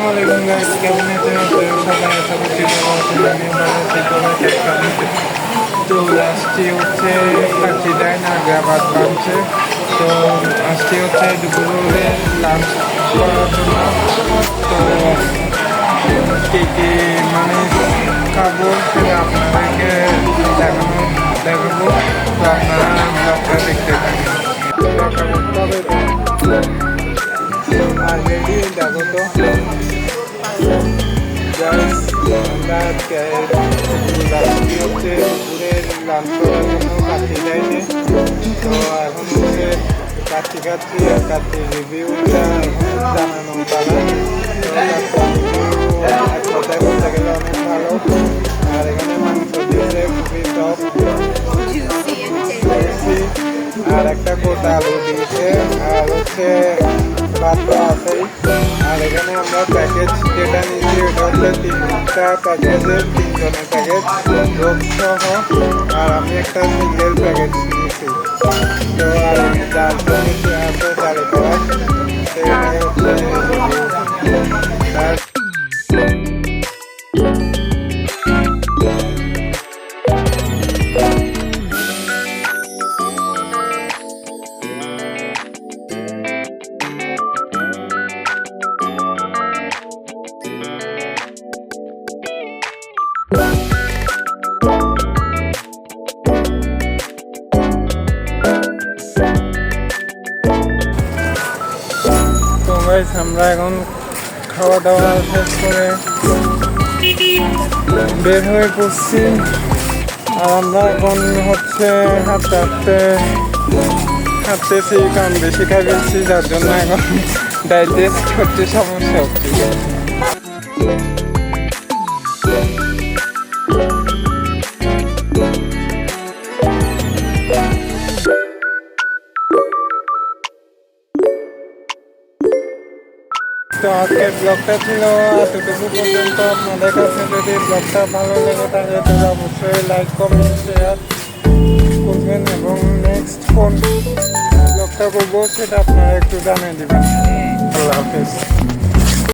Guys কেমন আছেন? আপনারা সবাই আশা করছি ভালো আছেন আমিও ভালো আছি সবাই তো আজকে হচ্ছে কাঠিদায় নাগরাবাদ লাঞ্চে তো আজকে হচ্ছে দুপুরে লাঞ্চ করার জন্য। তো আমরা রাত্রি কাটি তো এখন আর পালা এক ভালো আর এখানে মাংস আর একটা গোটা আলু দিয়েছে, আর হচ্ছে ভাত তো আছেই আর এখানে আমরা প্যাকেজ যেটা নিয়েছি ওটা হচ্ছে তিনটা প্যাকেজের তিনজনের প্যাকেজ রোগ সহ আর আমি একটা সিঙ্গেল প্যাকেজ নিয়েছি তো আর চারশো নিচে আছে চারে করা সেখানে হচ্ছে আমরা এখন খাওয়া দাওয়া শেষ করে বের হয়ে পড়ছি। আর আমরা এখন হচ্ছে হাঁটতে হাঁটতে হাঁটতেছি কারণ বেশি খাই যার জন্য এখন ডাইজেস্ট হচ্ছে সমস্যা হচ্ছে। তো আজকের ব্লগটা ছিল। এতটুকু পর্যন্ত আপনাদের কাছে যদি ব্লগটা ভালো লেগে থাকে, তাহলে অবশ্যই লাইক কমেন্ট শেয়ার করবেন এবং নেক্সট কোন ব্লগটা করব সেটা আপনারা একটু জানিয়ে দেবেন। আল্লাহ হাফিজ।